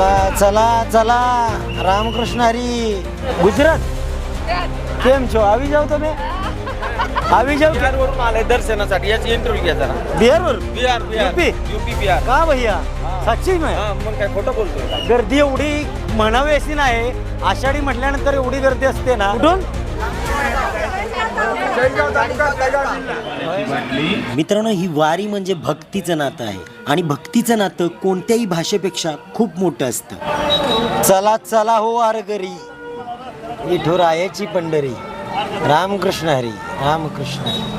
चला चला चला रामकृष्ण हरी गुजरात केम છો આવી જાવ તમે આવી જાવ बिहारवरून आलाय दर्शनासाठी याची इंटरव्ह्यू घ्या जरा बिहारवर बिहार बिहार युपी? युपी बिहार का भैया साक्षी में हा मग काय खोटं बोलतोय का? गर्दी एवढी म्हणावी अशी नाही आषाढी म्हटल्यानंतर एवढी गर्दी असते ना कुठून मित्रांनो ही वारी म्हणजे भक्तीचं नातं आहे. आणि भक्तीचं नातं कोणत्याही भाषेपेक्षा खूप मोठं असतं. चला चला हो वारकरी विठुरायाची पंढरी. रामकृष्ण हरी रामकृष्ण हरी.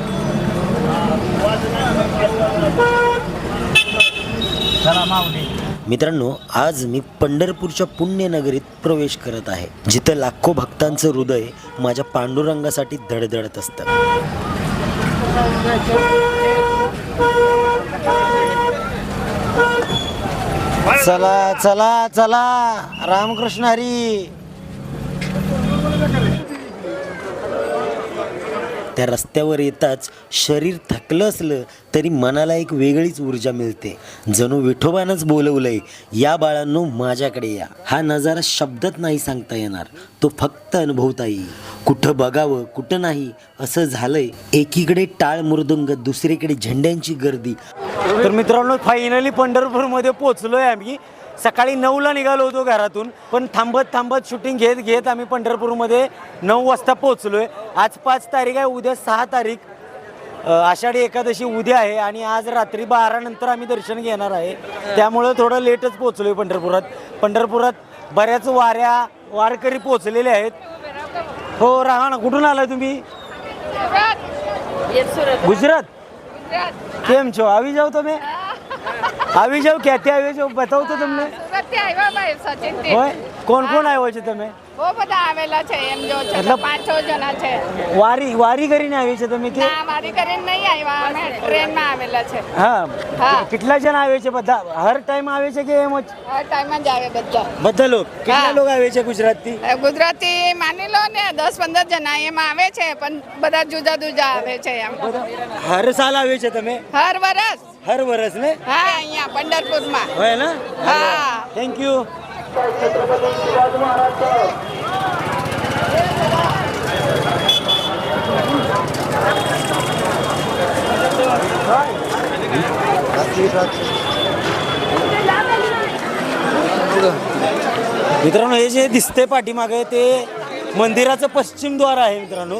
मित्रांनो आज मी पंढरपूरच्या पुण्यनगरीत प्रवेश करत आहे जिथं लाखो भक्तांचं हृदय माझ्या पांडुरंगासाठी धडधडत असतं. चला चला चला. रामकृष्ण हरी. त्या रस्त्यावर येताच शरीर थकलं असलं तरी मनाला एक वेगळीच ऊर्जा मिळते. जणू विठोबानंच बोलवलंय या बाळांनो माझ्याकडे या. हा नजारा शब्दात नाही सांगता येणार. तो फक्त अनुभवता येईल कुठं बघावं कुठं नाही असं झालंय. एकीकडे टाळ मृदुंग दुसरीकडे झेंड्यांची गर्दी. तर मित्रांनो फायनली पंढरपूरमध्ये पोचलोय आम्ही. सकाळी नऊला निघालो होतो घरातून पण थांबत थांबत शूटिंग घेत घेत आम्ही पंढरपूरमध्ये नऊ वाजता पोहोचलो आहे आज पाच तारीख आहे उद्या सहा तारीख. आषाढी एकादशी उद्या आहे आणि आज रात्री बारानंतर आम्ही दर्शन घेणार आहे. त्यामुळं थोडं लेटच पोचलो आहे पंढरपुरात. पंढरपुरात बऱ्याच वाऱ्या वारकरी पोहोचलेले आहेत. हो राहा ना. कुठून आला तुम्ही? गुजरात. केम छो? आवी जाऊ तुम्ही? આવી જાવ ક્યાંથી આવ્યો છો? બતાવું તો તમને. આવ્યા ભાઈ સચિન હોય? કોણ કોણ આવ્યો છે તમે? બહુ બધા આવેલા છે એમ જો છે પાંચ છ જણા છે. વારી વારી કરીને આવી છે તમે કે? ના મારી કરીને નહીં આવ્યા અમે ટ્રેનમાં આવેલા છે. હા. હા. કેટલા જણ આવે છે બધા? હર ટાઈમ આવે છે કે એમ જ? હર ટાઈમ જ આવે બધા. બધા લોક? કેટલા. લોક આવે છે ગુજરાતથી? એ ગુજરાતી માની લો ને દસ પંદર જણા એમાં આવે છે પણ બધા જુદા જુદા આવે છે એમ. હર સાલ આવે છે તમે? હર વરસ હર વરસ ને હા અહીંયા પંઢરપુરમાં હોય ને હા થેન્ક યુ मित्रांनो हे जे दिसते पाठीमागे ते मंदिराचं पश्चिम द्वार आहे मित्रांनो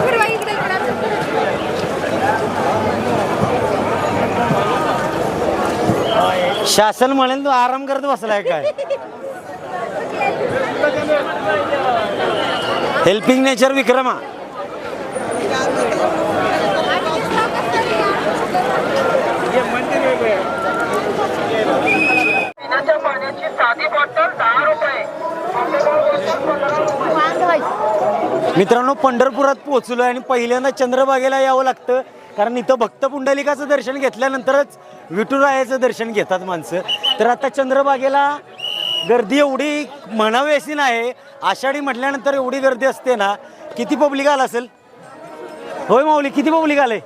फिरवा इकडे इकडे शासन म्हणेल तू आराम करत बसलाय काय? Helping nature Vikrama. मित्रांनो पंढरपुरात पोहोचलोय आणि पहिल्यांदा चंद्रभागेला यावं लागतं. कारण इथं भक्त पुंडलिकाचं दर्शन घेतल्यानंतरच विठुरायाचं दर्शन घेतात माणसं. तर आता चंद्रभागेला गर्दी एवढी म्हणावी अशी नाही. आषाढी म्हटल्यानंतर एवढी गर्दी असते ना किती पब्लिक आला असेल? होय माऊली किती पब्लिक आले?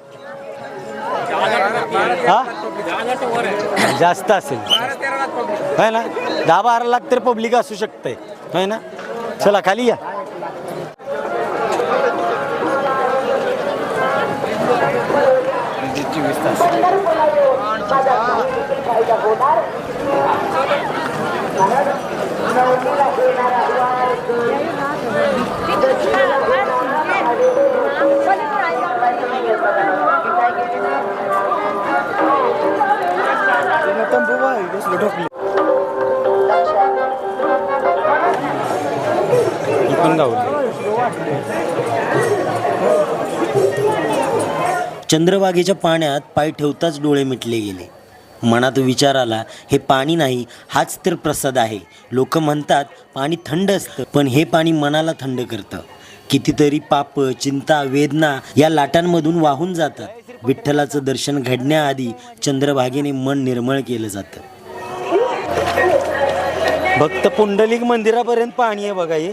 हा? जास्त असेल. है ना? दहा बारा लाख तर पब्लिक असू शकते होय ना? चला खाली या. activistas. Binatang buhay, guys, ludok. Ikon. चंद्रभागेच्या पाण्यात पाय ठेवताच डोळे मिटले गेले. मनात विचार आला हे पाणी नाही हाच तर प्रसाद आहे. लोक म्हणतात पाणी थंड असतं पण हे पाणी मनाला थंड करतं. कितीतरी पाप चिंता वेदना या लाटांमधून वाहून जातात. विठ्ठलाचं दर्शन घडण्याआधी चंद्रभागेने मन निर्मळ केलं जातं. भक्त पुंडलिक मंदिरापर्यंत पाणी आहे बघा हे.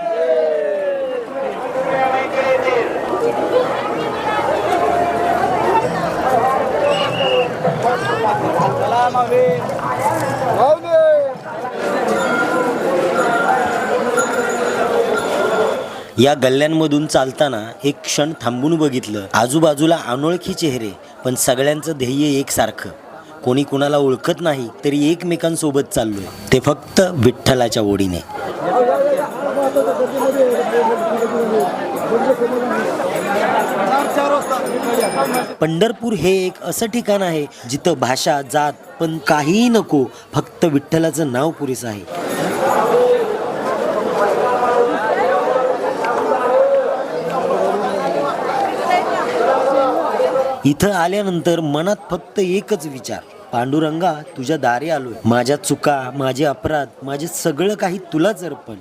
या गल्ल्यांमधून चालताना एक क्षण थांबून बघितलं. आजूबाजूला अनोळखी चेहरे पण सगळ्यांचं ध्येय एकसारखं. कोणी कुणाला ओळखत नाही तरी एकमेकांसोबत चाललोय. ते फक्त विठ्ठलाच्या ओढीने. पंढरपूर हे एक असं ठिकाण आहे जिथं भाषा जात पण काहीही नको फक्त विठ्ठलाचं नाव पुरेसं आहे. इथं आल्यानंतर मनात फक्त एकच विचार. पांडुरंगा तुझ्या दारी आलोय. माझ्या चुका माझे अपराध माझे सगळं काही तुलाच अर्पण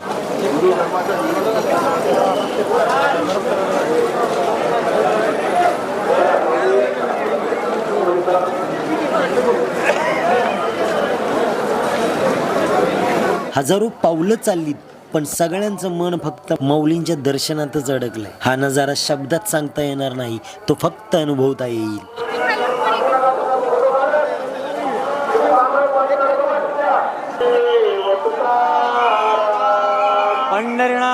हजारो पावलं चाललीत पण सगळ्यांचं मन फक्त मौलींच्या दर्शनातच अडकलंय. हा नजारा शब्दात सांगता येणार नाही तो फक्त अनुभवता येईल.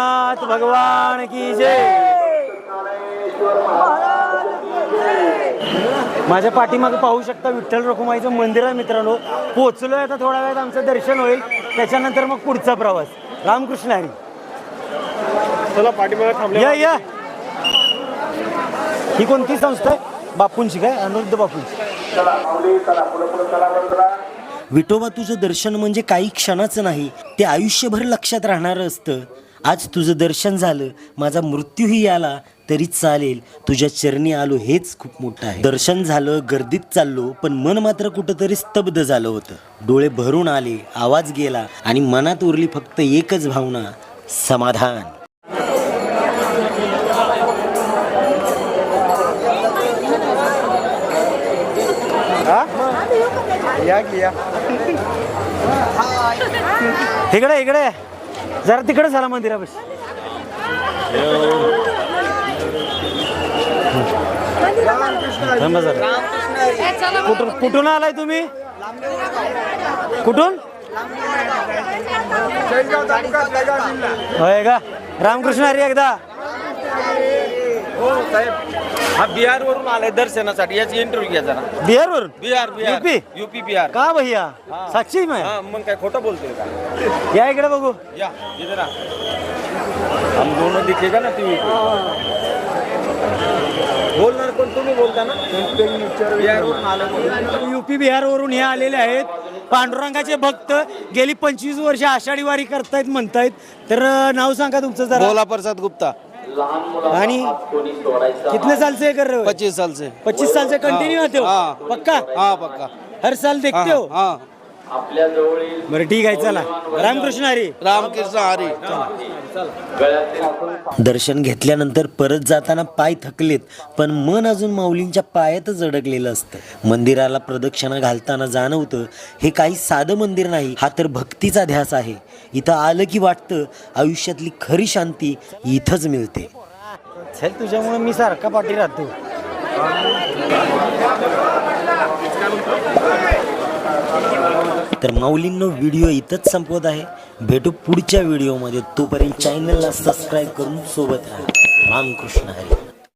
पंढरीनाथ भगवान की जय। माझ्या पाठीमागे पाहू शकता विठ्ठल रखुमाईचं मंदिर आहे मित्रांनो. पोचलोय आता थोड्या वेळात आमचं दर्शन होईल. त्याच्यानंतर मग पुढचा प्रवास. रामकृष्ण हरी. चला पाठीमागे थांबले. या या. ही कोणती संस्था आहे? बापूंची काय? अनिरुद्ध बापूंची. विठोबा तुझं दर्शन म्हणजे काही क्षणाचं नाही. ते आयुष्यभर लक्षात राहणारं असतं. आज तुझं दर्शन झालं माझा मृत्यूही आला तरी चालेल. तुझ्या चरणी आलो हेच खूप मोठं आहे. दर्शन झालं गर्दीत चाललो पण मन मात्र कुठंतरी स्तब्ध झालं होतं. डोळे भरून आले आवाज गेला आणि मनात उरली फक्त एकच भावना समाधान. या की या. इकडे इकडे. जरा तिकडे झाला मंदिरापाशी. कुठून कुठून आलाय तुम्ही? कुठून? होय का? रामकृष्ण हरी एकदा. हो साहेब. हा बिहार वरून आलाय दर्शनासाठी. याची इंटरव्ह्यू घ्या जरा. बिहार वरून? बिहार बिहार. UP? युपी बिहार. का भैया? हा. साक्षी में हा मग काय खोटं बोलतोय का? या इकडे बघू. या इधर आ हम दोनों दिखेगा ना टीवी बोलणार कोण? तुम्ही बोलता ना. बिहारवरून आलं. युपी बिहारवरून हे आलेले आहेत. पांडुरंगाचे भक्त गेली पंचवीस वर्ष आषाढी वारी करतायत म्हणतायत. तर अं, नाव सांगा तुमचं जरा. भोला प्रसाद गुप्ता. आणि कितने साल से कर रहे हो? पच्चीस साल से पच्चीस साल से कंटिन्यू आते हो? हाँ। पक्का? हाँ पक्का. हर साल देखते हो? हाँ. बरं ठीक आहे चला. रामकृष्ण हरी. रामकृष्ण हरी. दर्शन घेतल्यानंतर परत जाताना पाय थकलेत पण मन अजून माऊलींच्या पायातच अडकलेलं असतं. मंदिराला प्रदक्षिणा घालताना जाणवतं हे काही साधं मंदिर नाही हा तर भक्तीचा ध्यास आहे. इथं आलं की वाटतं आयुष्यातली खरी शांती इथंच मिळते. चल तुझ्यामुळे मी सारखा पाठी राहतो. तर माऊलींनो व्हिडिओ इथंच संपवत आहे. भेटू पुढच्या व्हिडिओमध्ये. तोपर्यंत चॅनलला सबस्क्राईब करून सोबत राहा. रामकृष्ण हरी.